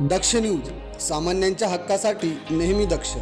दक्ष news सामान्यांच्या हक्कासाठी नेहमी दक्ष.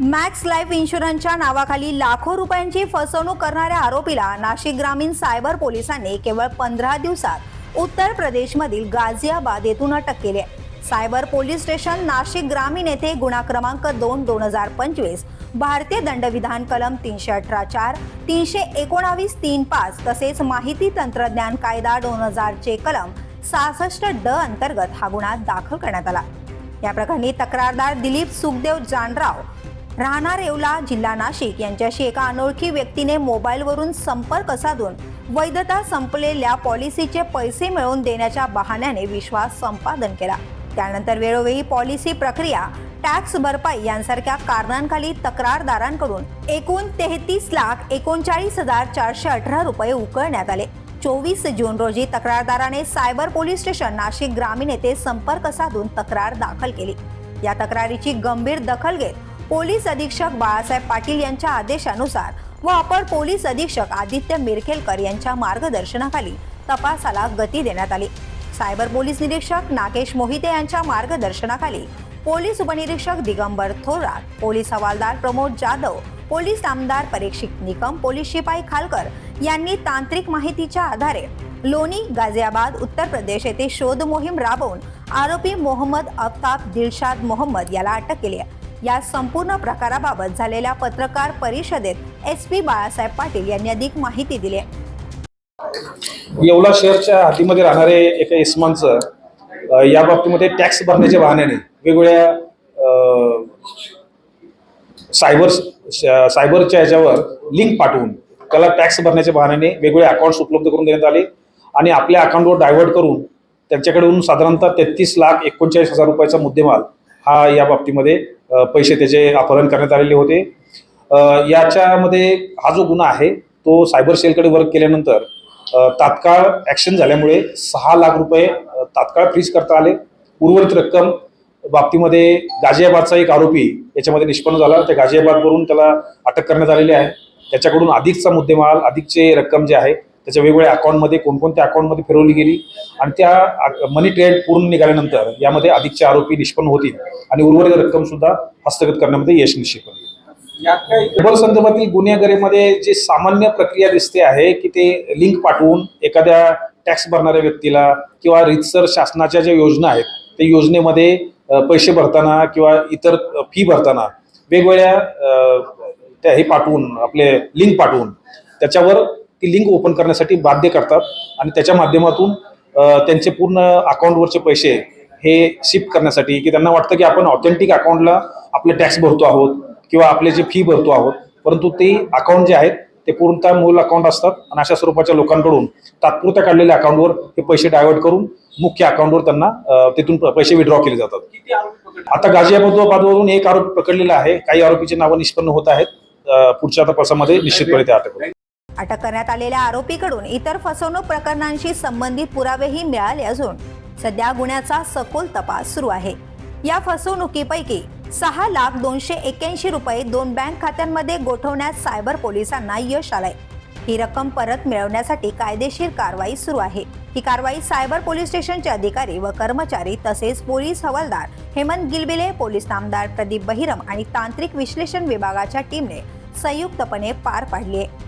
मॅक्स लाईफ इन्शुरन्सच्या नावाखाली लाखो रुपयांची फसवणूक करणाऱ्या आरोपीला नाशिक ग्रामीण सायबर पोलिसांनी केवळ पंधरा दिवसात उत्तर प्रदेशमधील गाझियाबाद येथून अटक केली आहे. सायबर पोलीस स्टेशन नाशिक ग्रामीण येथे गुन्हा क्रमांक दोन दोन हजार पंचवीस भारतीय दंडविधान कलम तीनशे अठरा चार तीनशे एकोणावीस तीन पाच तसेच माहिती तंत्रज्ञान कायदा दोन हजारचे कलम सहासष्ट ड अंतर्गत हा गुन्हा दाखल करण्यात आला. या प्रकरणी तक्रारदार दिलीप सुखदेव जानराव राहणार येवला जिल्हा नाशिक यांच्याशी एका अनोळखी व्यक्तीने मोबाईलवरून संपर्क साधून वैधता संपलेल्या पॉलिसीचे पैसे मिळवून देण्याच्या बहाण्याने विश्वास संपादन केला. त्यानंतर वेळोवेळी पॉलिसी प्रक्रिया टॅक्स भरपाई यांसारख्या कारणांखाली तक्रारदारांकडून एकूण तेहतीस लाख एकोणचाळीस हजार चारशे अठरा रुपये उकळण्यात आले. चोवीस जून रोजी तक्रारदाराने सायबर पोलीस स्टेशन नाशिक ग्रामीण येथे संपर्क साधून तक्रार दाखल केली. या तक्रारीची गंभीर दखल घेत पोलीस अधीक्षक बाळासाहेब पाटील यांच्या आदेशानुसार व अपर पोलीस अधीक्षक आदित्य मिरखेलकर यांच्या मार्गदर्शनाखाली तपासाला गती देण्यात आली. सायबर पोलीस निरीक्षक नागेश मोहिते यांच्या मार्गदर्शनाखाली पोलीस उपनिरीक्षक दिगंबर थोरात पोलीस हवालदार प्रमोद जाधव पोलीस आमदार परीक्षित निकम पोलीस शिपाई खालकर यांनी तांत्रिक माहितीच्या आधारे लोणी गाझियाबाद उत्तर प्रदेश येथे शोध मोहीम राबवून आरोपी मोहम्मद अफताब दिलशाद मोहम्मद याला अटक केली आहे. या संपूर्ण प्रकाराबाबत झालेल्या पत्रकार परिषदेत एस पी बाळासाहेब पाटील यांनी अधिक माहिती दिली. आहे येवला शहरच्या हद्दीमध्ये राहणारे एका इस्मानचं या बाबतीमध्ये टॅक्स भरण्याच्या बहाण्याने वेगवेगळ्या सायबर श- सायबरच्या ह्याच्यावर लिंक पाठवून त्याला टॅक्स भरण्याच्या बहाण्याने वेगवेगळे अकाउंट्स उपलब्ध करून देण्यात आले आणि आपल्या अकाउंटवर डायव्हर्ट करून त्यांच्याकडून साधारणतः तेहतीस लाख एकोणचाळीस हजार रुपयाचा मुद्देमाल हा या बाबतीमध्ये पैसे त्याचे अपहरण करण्यात आलेले होते. याच्यामध्ये हा जो गुन्हा आहे तो सायबर सेलकडे वर्क केल्यानंतर तात्काळ ॲक्शन झाल्यामुळे सहा लाख रुपये तात्काळ फ्रीज करता आले. उर्वरित रक्कम बाबतीमध्ये गाझियाबादचा एक आरोपी याच्यामध्ये निष्पन्न झाला. त्या गाझियाबादवरून त्याला अटक करण्यात आलेली आहे. त्याच्याकडून अधिकचा मुद्देमाल अधिकचे रक्कम जे आहे त्याच्या वेगवेगळ्या अकाउंटमध्ये कोणकोणत्या अकाउंटमध्ये फिरवली गेली आणि त्या मनी ट्रेड पूर्ण निघाल्यानंतर यामध्ये अधिकचे आरोपी निष्पन्न होतील आणि उर्वरित रक्कम सुद्धा हस्तगत करण्यामध्ये यश निश्चित होईल. मोबाईल संदर्भातील गुन्हेगारीमध्ये जे सामान्य प्रक्रिया दिसते आहे की ते लिंक पाठवून एखाद्या टॅक्स भरणाऱ्या व्यक्तीला किंवा रितसर शासनाच्या ज्या योजना आहेत त्या योजनेमध्ये पैसे भरताना किंवा इतर फी भरताना वेगवेगळ्या त्या हे पाठवून आपले लिंक पाठवून त्याच्यावर ती लिंक ओपन करण्यासाठी बाध्य करतात आणि त्याच्या माध्यमातून त्यांचे पूर्ण अकाउंटवरचे पैसे हे शिफ्ट करण्यासाठी की त्यांना वाटतं की आपण ऑथेंटिक अकाउंटला आपले टॅक्स भरतो आहोत किंवा आपले जे फी भरतो आहोत परंतु ते अकाउंट जे आहेत ते पूर्णतः मूल अकाउंट असतात आणि अशा स्वरूपाच्या लोकांकडून तात्पुरत्या काढलेल्या अकाउंटवर हे पैसे डायव्हर्ट करून मुख्य अकाउंटवर त्यांना तिथून पैसे विड्रॉ केले जातात. आता गाझियाबादवरून एक आरोपी पकडलेला आहे. काही आरोपीचे नावं निष्पन्न होत आहेत. पुढच्या तपासामध्ये निश्चितपणे ते अटक अटक करण्यात आलेल्या आरोपीकडून इतर फसवणूक प्रकरणांशी संबंधित पुरावेही मिळाले असून सध्या गुन्ह्याचा सखोल तपास सुरू आहे. या फसवणुकीपैकी सहा लाख दोनशे एक्क्याऐंशी रुपये दोन बँक खात्यांमध्ये गोठवण्यात सायबर पोलिसांना यश आलंय. ही रक्कम परत मिळवण्यासाठी कायदेशीर कारवाई सुरू आहे. ही कारवाई सायबर पोलीस स्टेशनचे अधिकारी व कर्मचारी तसेच पोलीस हवालदार हेमंत गिलबिले पोलीस नामदार प्रदीप बहिरम आणि तांत्रिक विश्लेषण विभागाच्या टीमने संयुक्तपणे पार पाडली आहे.